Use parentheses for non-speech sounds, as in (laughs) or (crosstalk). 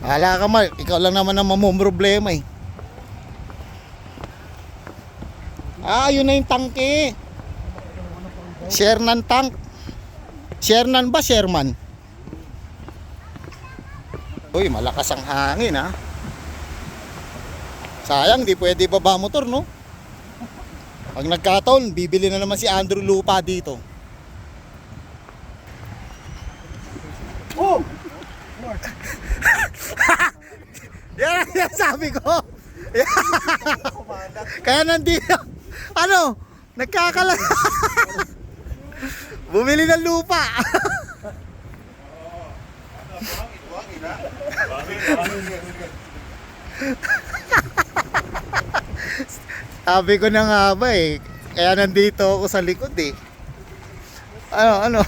Hala ka mal, ikaw lang naman ang mamumroblema eh. Ah, yun na yung tangke. Ng tank. Shernan ba, Sherman? Uy, malakas ang hangin ha. Sayang, di pwede baba motor, no? Pag nagkataon, bibili na naman si Andrew lupa dito. Yan ang sinasabi ko. (laughs) Kaya nandito, ano, nagkakala. (laughs) Bumili ng lupa. (laughs) Sabi ko na nga ba eh. Kaya nandito ako sa likod eh. Ano, ano?